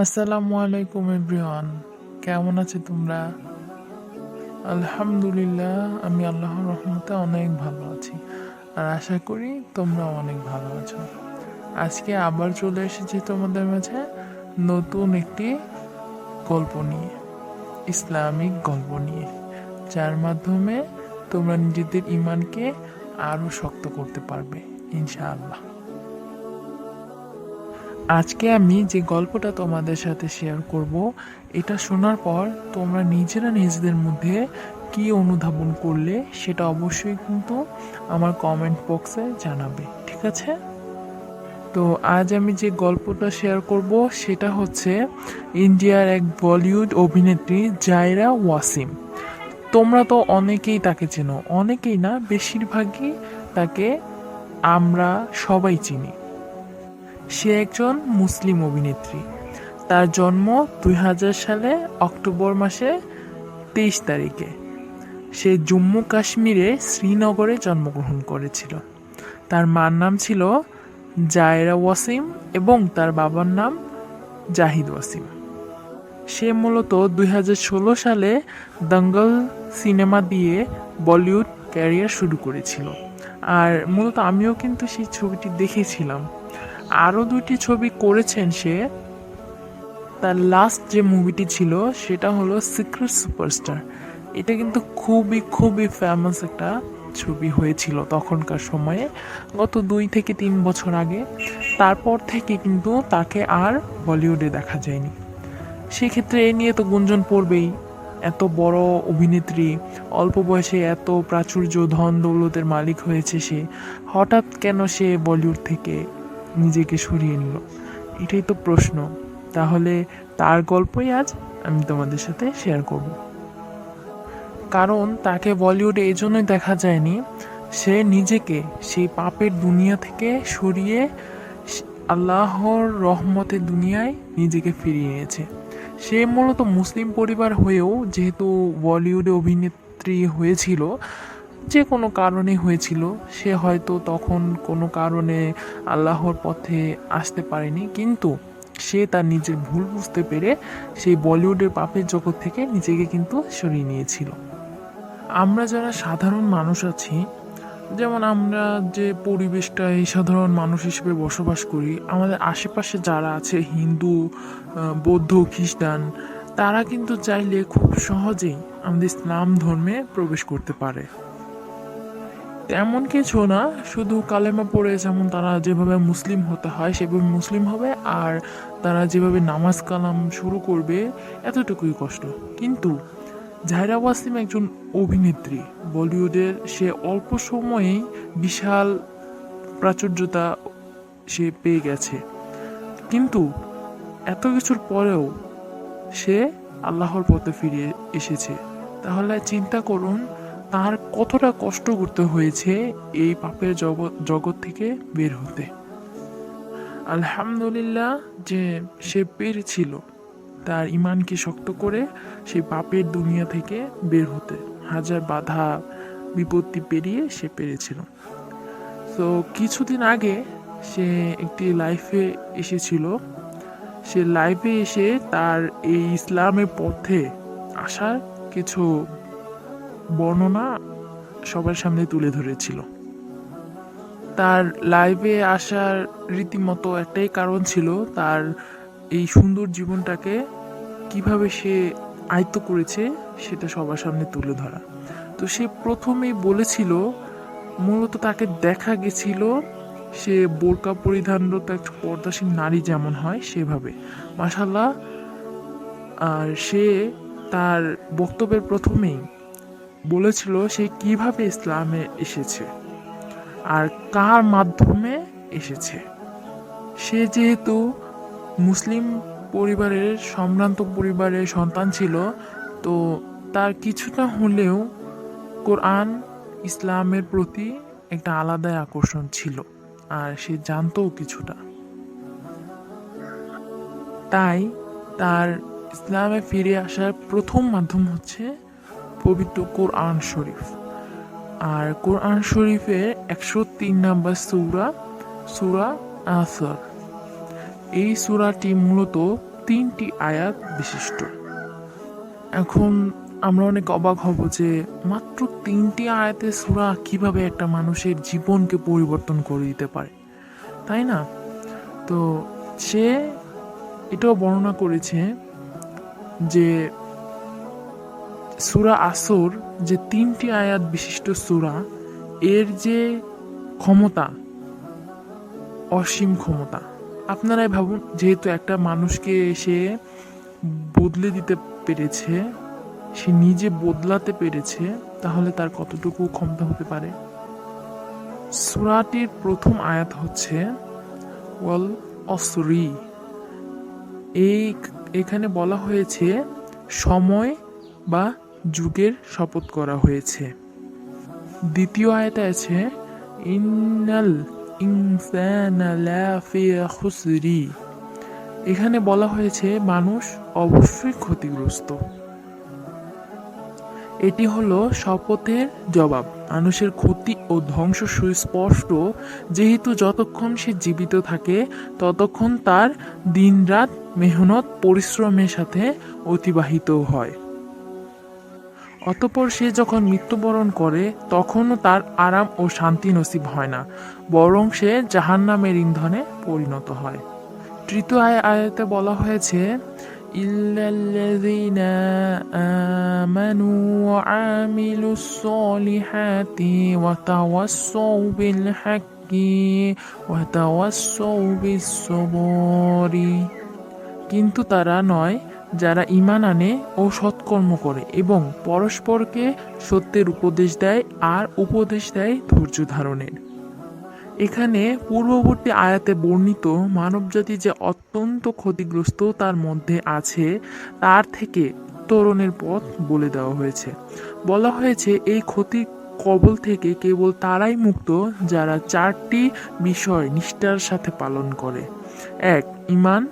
আসসালামু আলাইকুম এভরিওয়ান, কেমন আছে তোমরা? আলহামদুলিল্লাহ, আমি আল্লাহর রহমতে অনেক ভালো আছি, আর আশা করি তোমরা অনেক ভালো আছো। আজকে আবার চলে এসেছি তোমাদের মাঝে নতুন একটি গল্প নিয়ে, ইসলামিক গল্প নিয়ে, যার মাধ্যমে তোমরা নিজেদের ইমানকে আরও শক্ত করতে পারবে, ইনশাআল্লাহ। আজকে আমি যে গল্পটা তোমাদের সাথে শেয়ার করব, এটা শোনার পর তোমরা নিজেরা নিজেদের মধ্যে কি অনুধাবন করলে সেটা অবশ্যই কিন্তু আমার কমেন্ট বক্সে জানাবে, ঠিক আছে? তো আজ আমি যে গল্পটা শেয়ার করব সেটা হচ্ছে ইন্ডিয়ার এক বলিউড অভিনেত্রী জায়রা ওয়াসিম। তোমরা তো অনেকেই তাকে চেনো, অনেকেই না, বেশিরভাগই তাকে আমরা সবাই চিনি। সে একজন মুসলিম অভিনেত্রী। তার জন্ম দুই হাজার সালে অক্টোবর মাসে তেইশ তারিখে। সে জম্মু কাশ্মীরে শ্রীনগরে জন্মগ্রহণ করেছিল। তার মার নাম ছিল জায়রা ওয়াসিম এবং তার বাবার নাম জাহিদ ওয়াসিম। সে মূলত দুই হাজার ষোলো সালে দঙ্গল সিনেমা দিয়ে বলিউড ক্যারিয়ার শুরু করেছিল। আর মূলত আমিও কিন্তু সেই ছবিটি দেখেছিলাম। আরও দুইটি ছবি করেছেন সে। তার লাস্ট যে মুভিটি ছিল, সেটা হলো সিক্রেট সুপারস্টার এটা কিন্তু খুবই খুবই ফেমাস একটা ছবি হয়েছিল তখনকার সময়ে, গত দুই থেকে তিন বছর আগে। তারপর থেকে কিন্তু তাকে আর বলিউডে দেখা যায়নি। সেক্ষেত্রে এ নিয়ে তো গুঞ্জন পড়বেই। এত বড় অভিনেত্রী, অল্প বয়সে এত প্রাচুর্য ধন দৌলতের মালিক হয়েছে সে। হঠাৎ কেন সে বলিউড থেকে নিজেকে সরিয়ে নিল। এটাই তো প্রশ্ন। তাহলে তার গল্পই আজ আমি তোমাদের সাথে শেয়ার করব। কারণ তাকে বলিউডে এই জন্যই দেখা যায়নি, সে নিজেকে সেই পাপের দুনিয়া থেকে সরিয়ে আল্লাহর রহমতের দুনিয়ায় নিজেকে ফিরিয়ে নিয়েছে সে মূলত মুসলিম পরিবার হয়েও যেহেতু বলিউডে অভিনেত্রী হয়েছিল যে কোনো কারণে হয়েছিল, সে হয়তো তখন কোনো কারণে আল্লাহর পথে আসতে পারেনি, কিন্তু সে তার নিজের ভুল বুঝতে পেরে সেই বলিউডের পাপের জগৎ থেকে নিজেকে কিন্তু সরিয়ে নিয়েছিল। আমরা যারা সাধারণ মানুষ আছি, যেমন আমরা যে পরিবেশটা এই সাধারণ মানুষ হিসেবে বসবাস করি, আমাদের আশেপাশে যারা আছে, হিন্দু বৌদ্ধ, খ্রিস্টান, তারা কিন্তু চাইলে খুব সহজেই আমাদের ইসলাম ধর্মে প্রবেশ করতে পারে। তেমন কিছু না, শুধু কালেমা পড়ে যেমন তারা যেভাবে মুসলিম হতে হয়, সেভাবে মুসলিম হবে, আর তারা যেভাবে নামাজ কালাম শুরু করবে, এতটুকুই কষ্ট। কিন্তু জাহিরা ওয়াসিম একজন অভিনেত্রী, বলিউডের সে অল্প সময়েই বিশাল প্রাচুর্যতা সে পেয়ে গেছে। কিন্তু এত কিছুর পরেও সে আল্লাহর পথে ফিরে এসেছে। তাহলে চিন্তা করুন তার কতটা কষ্ট করতে হয়েছে এই পাপের জগৎ জগৎ থেকে বের হতে। আলহামদুলিল্লাহ যে সে পেরেছিল, তার ইমানকে শক্ত করে সেই পাপের দুনিয়া থেকে বের হতে। হাজার বাধা, বিপত্তি পেরিয়ে সে পেরেছিল। তো কিছুদিন আগে সে একটি লাইফে এসেছিল। সে লাইফে এসে তার এই ইসলামের পথে আসার কিছু বর্ণনা সবার সামনে তুলে ধরেছিল। তার লাইভে আসার রীতিমতো একটাই কারণ ছিল তার এই সুন্দর জীবনটাকে কীভাবে সে আয়ত্ত করেছে সেটা সবার সামনে তুলে ধরা। তো সে প্রথমেই বলেছিল, মূলত তাকে দেখা গেছিল সে বোরকা পরিধানরত এক পর্দাসীন নারী যেমন হয় সেভাবে। মাসাল্লাহ আর সে তার বক্তব্যের প্রথমেই বলেছিল সে কীভাবে ইসলামে এসেছে আর কার মাধ্যমে এসেছে। সে যেহেতু মুসলিম পরিবারের, সম্ভ্রান্ত পরিবারের সন্তান ছিল, তো তার কিছুটা হলেও কোরআন ইসলামের প্রতি একটা আলাদাই আকর্ষণ ছিল আর সে জানতও কিছুটা। তাই তার ইসলামে ফিরে আসার প্রথম মাধ্যম হচ্ছে পবিত্র কোরআন শরীফ। আর কোরআন শরীফের একশো তিন নম্বর সুরা সুরা আসর এই সুরাটি মূলত তিনটি আয়াত বিশিষ্ট। এখন আমরা অনেক অবাক হব যে মাত্র তিনটি আয়াতে সুরা কীভাবে একটা মানুষের জীবনকে পরিবর্তন করে দিতে পারে, তাই না? তো সে এটাও বর্ণনা করেছে যে সুরা আসর যে তিনটি আয়াত বিশিষ্ট সুরা, এর যে ক্ষমতা, অসীম ক্ষমতা, আপনারাই ভাবুন, যেহেতু একটা মানুষকে সে বদলে দিতে পেরেছে, সে নিজে বদলাতে পেরেছে, তাহলে তার কতটুকু ক্ষমতা হতে পারে? সুরাটির প্রথম আয়াত হচ্ছে, ওয়াল অসরি। এই এখানে বলা হয়েছে, সময় বা যুগের শপথ করা হয়েছে। দ্বিতীয় আয়াতে আছে, ইন্নাল খুসরি। এখানে বলা হয়েছে, মানুষ অবশ্যই ক্ষতিগ্রস্ত। এটি হলো শপথের জবাব। মানুষের ক্ষতি ও ধ্বংস সুস্পষ্ট, যেহেতু যতক্ষণ সে জীবিত থাকে, ততক্ষণ তার দিনরাত মেহনত, পরিশ্রমের সাথে অতিবাহিত হয়। অতপর সে যখন মৃত্যুবরণ করে, তখনও তার আরাম ও শান্তি নসিব হয় না, বরং সে জাহান্নামের ইন্ধনে পরিণত হয়। তৃতীয় আয়, আয়াতে বলা হয়েছে কিন্তু তারা নয় যারা ঈমান আনে ও সৎকর্ম করে এবং পরস্পরকে সত্যের উপদেশ দেয় আর উপদেশ দেয় ধৈর্য ধারণের। এখানে পূর্ববর্তী আয়াতে বর্ণিত মানবজাতি যে অত্যন্ত ক্ষতিগ্রস্ত তার মধ্যে আছে, তার থেকে উত্তরণের পথ বলে দেওয়া হয়েছে। বলা হয়েছে, এই ক্ষতি কবল থেকে কেবল তারাই মুক্ত যারা চারটি বিষয় নিষ্ঠার সাথে পালন করে। এক ইমান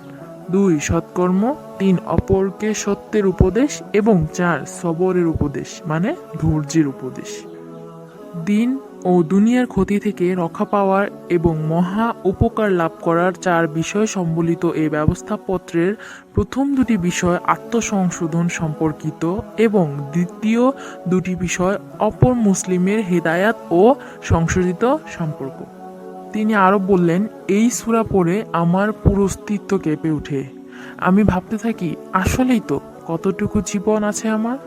দুই সৎকর্ম, তিন অপরকে সত্যের উপদেশ এবং চার সবরের উপদেশ মানে ধৈর্যের উপদেশ। দিন ও দুনিয়ার ক্ষতি থেকে রক্ষা পাওয়ার এবং মহা উপকার লাভ করার চার বিষয় সম্বলিত এই ব্যবস্থাপত্রের প্রথম দুটি বিষয় আত্মসংশোধন সম্পর্কিত এবং দ্বিতীয় দুটি বিষয় অপর মুসলিমের হেদায়াত ও সংশোধিত সম্পর্ক। তিনি আরও বললেন, এই সূরা পড়ে আমার পুরো অস্তিত্ব কেঁপে ওঠে। আমি ভাবতে থাকি, আসলেই তো কতটুকু জীবন আছে আমার?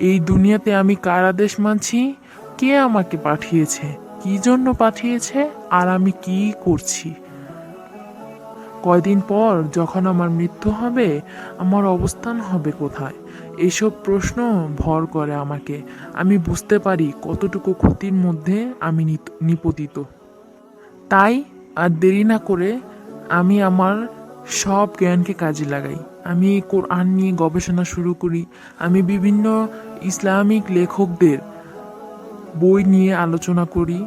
এই দুনিয়াতে আমি কার আদেশ মানছি? কে আমাকে পাঠিয়েছে? কি জন্য পাঠিয়েছে? আর আমি কি করছি? কয়দিন পর যখন আমার মৃত্যু হবে, আমার অবস্থান হবে কোথায়? এসব প্রশ্ন ভর করে আমাকে। আমি বুঝতে পারি কতটুকু ক্ষতির মধ্যে আমি নিপতিত। তাই আর দেরি না করে আমি আমার সব জ্ঞানকে কাজে লাগাই। আমি কোরআন নিয়ে গবেষণা শুরু করি। আমি বিভিন্ন ইসলামিক লেখকদের বই নিয়ে আলোচনা করি।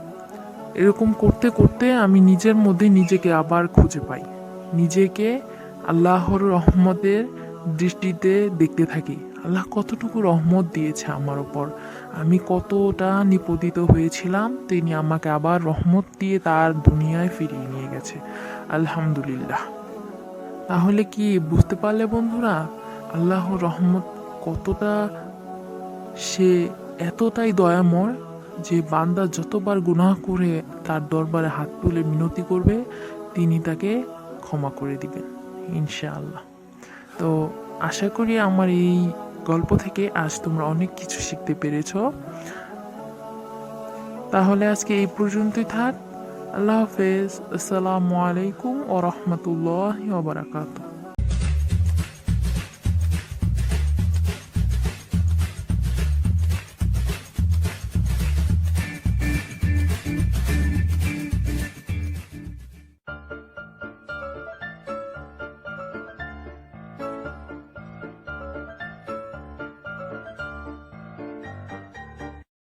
এরকম করতে করতে আমি নিজের মধ্যে নিজেকে আবার খুঁজে পাই। নিজেকে আল্লাহর রহমতের দৃষ্টিতে দেখতে থাকি। আল্লাহ কতটুকু রহমত দিয়েছে আমার ওপর আমি কতটা নিপতিত হয়েছিলাম, তিনি আমাকে আবার রহমত দিয়ে তার দুনিয়ায় ফিরিয়ে নিয়ে গেছে। আলহামদুলিল্লাহ। তাহলে কি বুঝতে পারলে বন্ধুরা আল্লাহ রহমত কতটা, সে এতটাই দয়াময় যে বান্দা যতবার গুনাহ করে তার দরবারে হাত তুলে মিনতি করবে, তিনি তাকে ক্ষমা করে দিবেন, ইনশাআল্লাহ। তো আশা করি আমার এই গল্প থেকে আজ তোমরা অনেক কিছু শিখতে পেরেছ। তাহলে আজকে এই পর্যন্তই থাক। আল্লাহ হাফেজ। আসসালামু আলাইকুম ও রহমতুল্লাহ বারাকাতুহ।